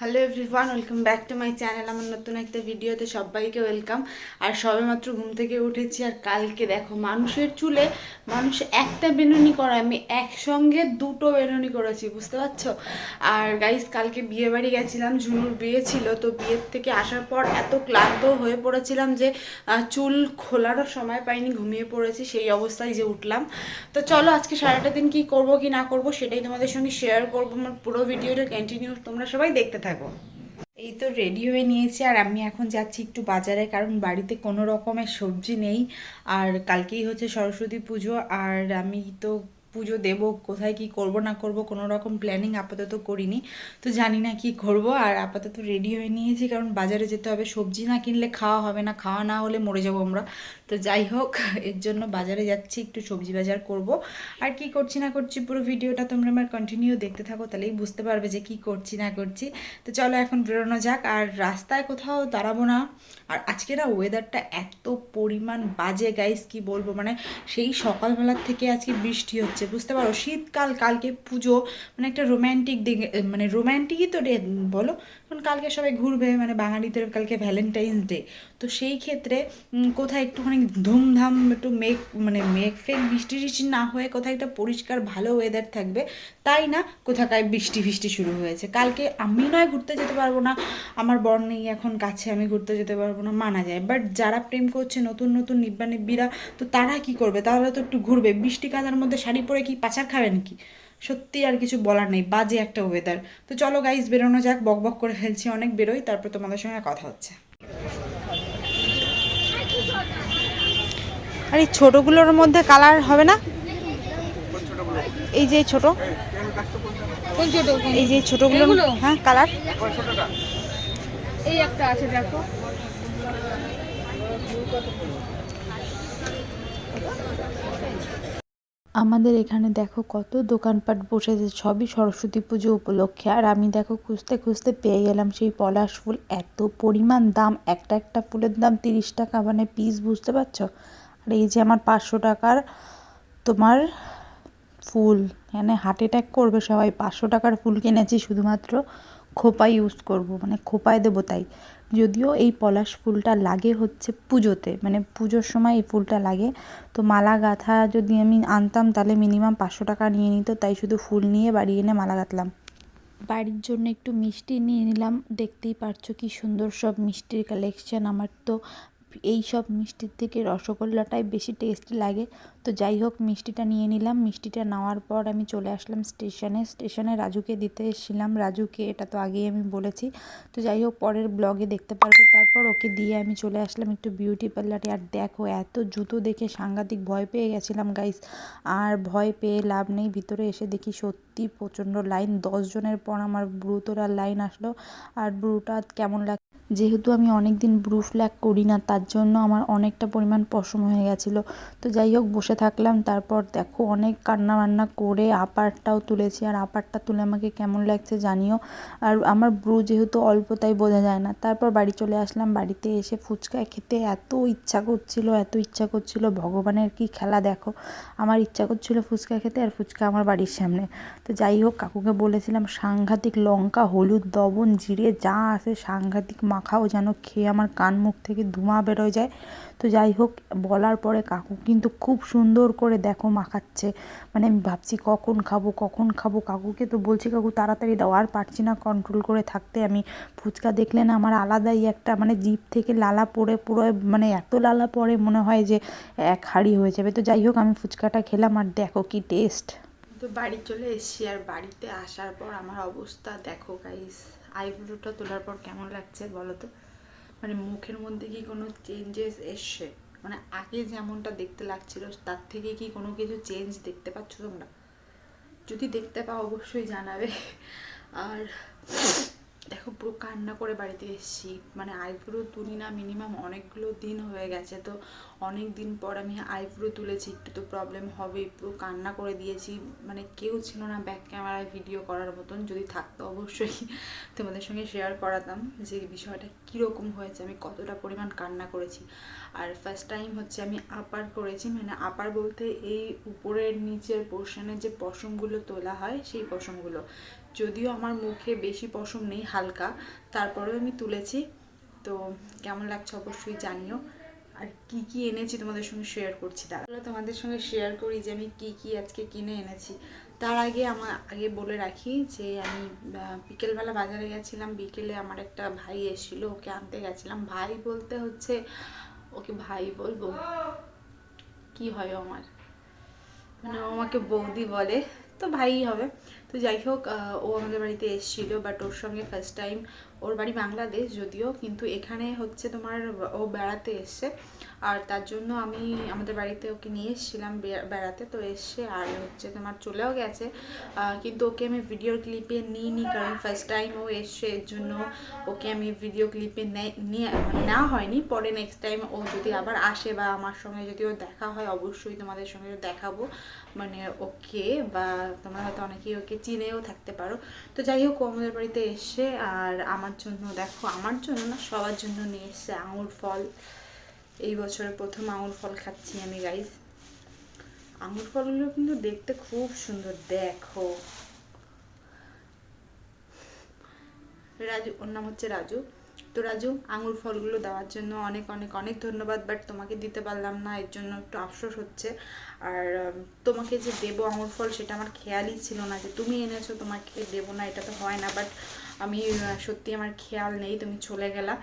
Hello everyone welcome back to my channel আমার নতুন একটা ভিডিওতে সবাইকে ওয়েলকাম আর সবেমাত্র ঘুম থেকে উঠেছি আর কালকে দেখো মানুষের চুলে মানুষ একটা বেনুনি করে, আমি একসঙ্গে দুটো বেনুনি করেছি, বুঝতে পারছ? আর গাইস কালকে বিয়ে বাড়ি গেছিলাম, ঝুনুর বিয়ে ছিল, তো বিয়ের থেকে আসার পর এত ক্লান্ত হয়ে পড়েছিলাম যে চুল খোলারও সময় পাইনি, ঘুমিয়ে পড়েছি, সেই অবস্থায় যে উঠলাম। তো চলো আজকে সারাটা দিন কি করব, কি না করব, সেটাই তোমাদের সঙ্গে শেয়ার করব। আমার পুরো ভিডিওটা কন্টিনিউ তোমরা সবাই দেখতে থাকো। এই তো রেডি হয়ে নিয়েছি, আর আমি এখন যাচ্ছি একটু বাজারে, কারণ বাড়িতে কোনো রকমের সবজি নেই। আর কালকেই হচ্ছে সরস্বতী পুজো, আর আমি তো পুজো দেব, কোথায় কি করব, না করব, কোনো রকম প্ল্যানিং আপাতত করিনি। তো জানি না কি করব, আর আপাতত রেডি হয়ে নিয়েছি, কারণ বাজারে যেতে হবে, সবজি না কিনলে খাওয়া হবে না, খাওয়া না হলে মরে যাব আমরা। তো যাই হোক, এর জন্য বাজারে যাচ্ছি, একটু সবজি বাজার করব। আর কি করছি না করছি, পুরো ভিডিওটা তোমরা আমার কন্টিনিউ দেখতে থাকো, তাহলেই বুঝতে পারবে যে কি করছি, না করছি। তো চলো এখন বেরোনো যাক, আর রাস্তায় কোথাও দাঁড়াবো না। আর আজকে না ওয়েদারটা এত পরিমাণ বাজে গাইস কি বলব? মানে সেই সকালবেলার থেকে আজকে বৃষ্টি হচ্ছে। বুঝতে পারো? শীতকাল, কালকে পুজো মানে একটা রোম্যান্টিক দিকে মানে রোম্যান্টিকই তো ডে বলো? কারণ কালকে সবাই ঘুরবে মানে বাঙালিদের কালকে ভ্যালেন্টাইন্স ডে তো সেই ক্ষেত্রে কোথায় একটুখানি ধুমধাম একটু মেঘ মানে মেঘ ফেক বৃষ্টি টিষ্টি না হয়ে কোথায় একটা পরিষ্কার, ভালো ওয়েদার থাকবে, তাই না? কোথাকায় বৃষ্টি ফিষ্টি শুরু হয়েছে। কালকে আমি নয় ঘুরতে যেতে পারব না, আমার বর নেই এখন কাছে, আমি ঘুরতে যেতে পারব না, মানা যায়। বাট যারা প্রেম করছে, নতুন নতুন নিব্বা নিব্বিরা, তো তারা কি করবে? তারা তো একটু ঘুরবে। বৃষ্টি কাদার মধ্যে শাড়ি পরে কি পাচার খাবে নাকি সত্যি আর কিছু বলার নেই বাজে একটা ওয়েদার তো চলো গাইজ বেরোনো যাক বক বক করে ফেলছি অনেক বেরোই তারপর তোমাদের সঙ্গে কথা হচ্ছে। আর এই ছোটগুলোর মধ্যে কালার হবে না? এই যে ছোট। কোন ছোট এই যে ছোটগুলো? হ্যাঁ কালার এই একটা আছে দেখো। আমাদের এখানে দেখো কত দোকানপাট বসেছে, সবই সরস্বতী পুজো উপলক্ষে। আর আমি দেখো খুঁজতে খুঁজতে পেয়ে গেলাম সেই পলাশ ফুল, এত পরিমাণ দাম, একটা একটা ফুলের দাম তিরিশ টাকা মানে পিস বুঝতে পারছ? আর এই যে আমার পাঁচশো টাকার তোমার ফুল মানে হার্ট অ্যাটাক করবে সবাই, পাঁচশো টাকার ফুল কিনেছি শুধুমাত্র। খোপায় ইউজ করব মানে খোপায় দেবো তাই। যদিও এই পলাশ ফুলটা লাগে হচ্ছে পুজোতে মানে পুজোর সময় এই ফুলটা লাগে। তো মালা গাঁথা যদি আমি আনতাম তাহলে মিনিমাম পাঁচশো টাকা নিয়ে নিত, তাই শুধু ফুল নিয়ে বাড়ি এনে মালা গাঁথলাম। বাড়ির জন্য একটু মিষ্টি নিয়ে নিলাম, দেখতেই পারছ কি সুন্দর সব মিষ্টির কালেকশান আমার তো এই সব মিষ্টির থেকে রসগোল্লাটাই বেশি টেস্টি লাগে। তো যাই হোক, মিষ্টিটা নিয়ে নিলাম। মিষ্টিটা নেওয়ার পর আমি চলে আসলাম স্টেশনে। স্টেশনে রাজুকে দিতে এসেছিলাম। রাজুকে এটা তো আগেই আমি বলেছি। তো যাই হোক, পরের ব্লগে দেখতে পারবে। তারপর ওকে দিয়ে আমি চলে আসলাম একটু বিউটি পার্লারে আর দেখো, এত জুতো দেখে সাংঘাতিক ভয় পেয়ে গেছিলাম গাইস আর ভয় পেয়ে লাভ নেই। ভিতরে এসে দেখি সত্যি প্রচণ্ড লাইন দশ জনের পর আমার ব্রুতোর লাইন আসলো। আর ব্রুটা কেমন লাগ যেহেতু আমি অনেক দিন ব্রু ফ্ল্যাগ করি না তার জন্য আমার অনেকটা পরিমাণ পশম হয়ে গেছিল। তো যাই হোক, বসে থাকলাম। তারপর দেখো, অনেক কান্না বান্না করে আপারটাও তুলেছি। আর আপারটা তুলে আমাকে কেমন লাগছে জানিও। আর আমার ব্রু যেহেতু অল্প, তাই বোঝা যায় না। তারপর বাড়ি চলে আসলাম। বাড়িতে এসে ফুচকা খেতে এত ইচ্ছা করছিল, এত ইচ্ছা করছিল। ভগবানের কি খেলা দেখো। আমার ইচ্ছা করছিল ফুচকা খেতে আর ফুচকা আমার বাড়ির সামনে। তো যাই হোক, কাকুকে বলেছিলাম সাংঘাতিক লঙ্কা, হলুদ দবন জিরে, যা আছে সাংঘাতিক মাখাও যেন খেয়ে আমার কান মুখ থেকে ধোঁয়া বেরোয় যায়। তো যাই হোক, বলার পরে কাকু কিন্তু খুব সুন্দর করে দেখো মাখাচ্ছে। মানে আমি ভাবছি কখন খাব কখন খাব? কাকুকে তো বলছি, কাকু, তাড়াতাড়ি দাও, আর পারছি না কন্ট্রোল করে থাকতে। আমি ফুচকা দেখলে না আমার আলাদাই একটা মানে জিভ থেকে লালা পড়ে, পুরো মানে এত লালা পড়ে মনে হয় যে এক হাঁড়ি হয়ে যাবে। তো যাই হোক, আমি ফুচকাটা খেলাম, আর দেখো কি টেস্ট তো বাড়ি চলে এসছি আর বাড়িতে আসার পর আমার অবস্থা দেখো গাইস আইব্রোটা তোলার পর কেমন লাগছে বলো তো? মানে মুখের মধ্যে কি কোনো চেঞ্জেস এসছে? মানে আগে যেমনটা দেখতে লাগছিল, তার থেকে কি কোনো কিছু চেঞ্জ দেখতে পাচ্ছ তোমরা? যদি দেখতে পাও অবশ্যই জানাবে। আর দেখো, পুরো কান্না করে বাড়িতে এসেছি। মানে আইব্রো তুলি না মিনিমাম অনেকগুলো দিন হয়ে গেছে। তো অনেক দিন পর আমি আইব্রো তুলেছি, একটু তো প্রবলেম হবে পুরো কান্না করে দিয়েছি। মানে কেউ ছিল না ব্যাক ক্যামেরায় ভিডিও করার মতন। যদি থাকতো অবশ্যই তোমাদের সঙ্গে শেয়ার করাতাম যে বিষয়টা কীরকম হয়েছে, আমি কতটা পরিমাণ কান্না করেছি। আর ফার্স্ট টাইম হচ্ছে আমি আপার করেছি। মানে আপার বলতে এই উপরের নিচের পোর্শনের যে পশমগুলো তোলা হয়, সেই পশমগুলো। যদিও আমার মুখে বেশি পশম নেই, হালকা। তারপরেও আমি তুলেছি। তো কেমন লাগছে অবশ্যই জানিও। আর কি কি এনেছি তোমাদের সঙ্গে শেয়ার করছি তাহলে তোমাদের সঙ্গে শেয়ার করি যে আমি কি কি আজকে কিনে এনেছি। তার আগে আমার, আগে বলে রাখি যে আমি বিকেলবেলা বাজারে গেছিলাম। বিকেলে আমার একটা ভাই এসেছিল, ওকে আনতে গেছিলাম। ভাই বলতে হচ্ছে, ওকে ভাই বলব? কি হয় আমার? মানে ও আমাকে বৌদি বলে। তো ভাইই হবে। তো যাই হোক ও আমাদের বাড়িতে এসেছিল বাট ওর সঙ্গে ফার্স্ট টাইম ওর বাড়ি বাংলাদেশ যদিও, কিন্তু এখানে হচ্ছে তোমার ও বেড়াতে এসছে। আর তার জন্য আমি আমাদের বাড়িতে ওকে নিয়ে এসেছিলাম বেড়াতে। তো এসছে আর হচ্ছে তোমার চলেও গেছে। কিন্তু ওকে আমি ভিডিও ক্লিপে নিইনি, কারণ ফার্স্ট টাইম ও এসছে, এর জন্য ওকে আমি ভিডিও ক্লিপে নিয়ে মানে নেওয়া হয়নি। পরে নেক্সট টাইম ও যদি আবার আসে বা আমার সঙ্গে যদি ওর দেখা হয়, অবশ্যই তোমাদের সঙ্গে দেখাবো। মানে ওকে বা তোমরা হয়তো অনেকেই ওকে চিনেও থাকতে পারো। তো যাই হোক, ও আমাদের বাড়িতে এসে আর আমার জন্য, দেখো আমার জন্য না, সবার জন্য নিয়ে এসছে আঙুর ফল। এই বছরে প্রথম আঙুর ফল খাচ্ছি আমি গাইজ আঙুর ফলগুলো কিন্তু দেখতে খুব সুন্দর, দেখো। রাজু, ওর নাম হচ্ছে রাজু। তো রাজু, আঙুর ফলগুলো দেওয়ার জন্য অনেক অনেক অনেক ধন্যবাদ বাট তোমাকে দিতে পারলাম না, এর জন্য একটু আফসোস হচ্ছে। আর তোমাকে যে দেবো আঙুর ফল সেটা আমার খেয়ালই ছিল না যে তুমি এনেছো, তোমাকে দেবো না, এটা তো হয় না বাট আমি সত্যি আমার খেয়াল নেই, তুমি চলে গেলা।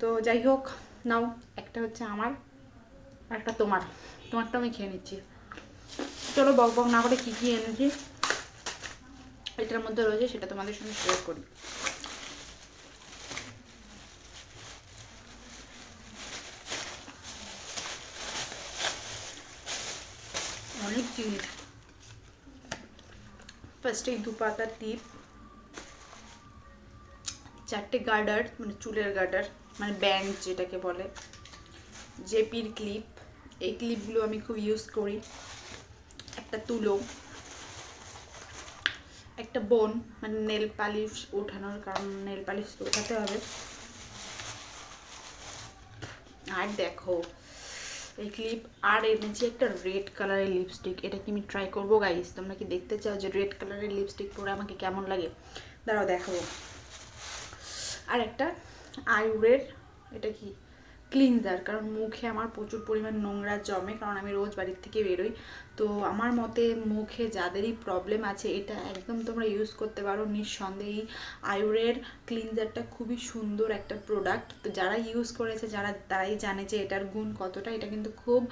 তো যাই হোক, নাও, একটা হচ্ছে আমার একটা তোমার। তোমারটা আমি খেয়ে নিচ্ছি। চলো, বক বক না করে কী কী এনেছি, এটার মধ্যে রয়েছে, সেটা তোমাদের সঙ্গে শেয়ার করি। জিনিস ফার্স্টে দু পাতা টিপ. চারটে গার্ডার মানে চুলের গার্ডার মানে ব্যান্ড যেটাকে বলে, জেপির ক্লিপ। এই ক্লিপগুলো আমি খুব ইউজ করি। একটা তুলো, একটা বোন মানে নেল পালিশ ওঠানোর কারণ, নেল পালিশ ওঠাতে হবে। আর দেখো এই ক্লিপ আর এনেছি একটা রেড কালারের লিপস্টিক এটা কি আমি ট্রাই করব গাইস তোমরা কি দেখতে চাও যে রেড কালারের লিপস্টিক পরে আমাকে কেমন লাগে? দাঁড়াও দেখাবো। আর একটা আইউরের এটা কি? ক্লিনজার কারণ মুখে আমার প্রচুর পরিমাণ নোংরা জমে, কারণ আমি রোজ বাড়ির থেকে বেরোই। তো আমার মতে মুখে যাদেরই প্রবলেম আছে, এটা একদম তোমরা ইউজ করতে পারো। নিঃসন্দেহে আয়ুরের ক্লিনজারটা খুবই সুন্দর একটা প্রোডাক্ট তো যারা ইউজ করেছে, যারা তারাই জানে যে এটার গুণ কতটা, এটা কিন্তু খুব,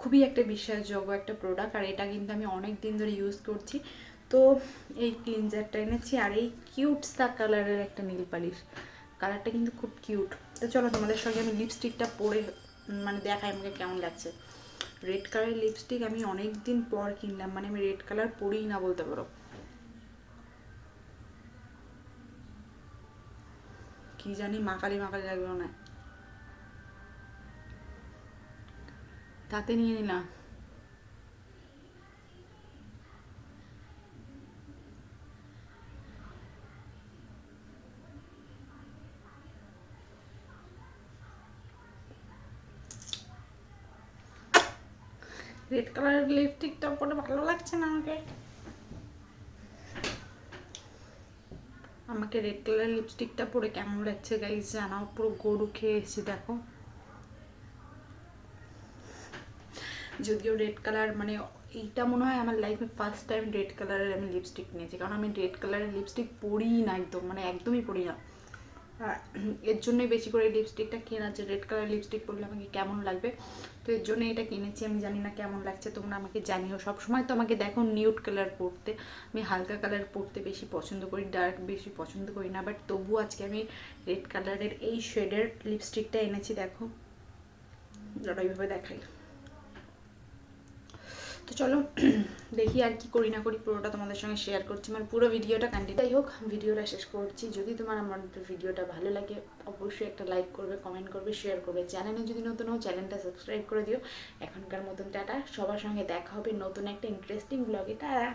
খুবই একটা বিশ্বাসযোগ্য একটা প্রোডাক্ট আর এটা কিন্তু আমি অনেক দিন ধরে ইউজ করছি। তো এই ক্লিনজারটা এনেছি, আর এই কিউটসা কালারের একটা নীল পালিশ। কালারটা কিন্তু খুব কিউট তো চলো তোমাদের সঙ্গে আমি লিপস্টিকটা পরে মানে দেখাই আমাকে কেমন লাগছে। রেড কালারের লিপস্টিক আমি অনেক দিন পর কিনলাম মানে আমি রেড কালার পরেই না বলতে পারো। কি জানি মাকালি মাকালি লাগবে না তাতে নিয়ে নিলাম। রেড কালারের লিপস্টিকটা পরে ভালো লাগছে না আমাকে? আমাকে রেড কালারের লিপস্টিকটা পরে কেমন লাগছে গাইজ জানাও, পুরো গরু খেয়ে এসেছি, দেখো। যদিও রেড কালার মানে এইটা মনে হয় আমার লাইফে ফার্স্ট টাইম রেড কালারের আমি লিপস্টিক নিয়েছি, কারণ আমি রেড কালারের লিপস্টিক পরিই না একদম মানে একদমই পরি না। এর জন্যই বেশি করে লিপস্টিকটা কেনা যে রেড কালার লিপস্টিক পরলে আমাকে কেমন লাগবে? তো এর জন্য এটা কিনেছি, আমি জানি না কেমন লাগছে, তোমরা আমাকে জানিও। সব সময় তো আমাকে দেখো নিউড কালার পরতে। আমি হালকা কালার পরতে বেশি পছন্দ করি ডার্ক বেশি পছন্দ করি না বাট তবু আজকে আমি রেড কালারের এই শেডের লিপস্টিকটা এনেছি, দেখো। যেটা এইভাবে দেখাই তো চলো দেখি আর কি করি না করি পুরোটা তোমাদের সঙ্গে শেয়ার করছি। মানে পুরো ভিডিওটা কন্টিনিউ যাই হোক ভিডিওটা শেষ করছি। যদি তোমার আমার ভিডিওটা ভালো লাগে, অবশ্যই একটা লাইক করবে কমেন্ট করবে শেয়ার করবে। চ্যানেলে যদি নতুন হও চ্যানেলটা সাবস্ক্রাইব করে দিও। এখনকার মতন টাটা। সবার সঙ্গে দেখা হবে নতুন একটা ইন্টারেস্টিং ব্লগে টাটা!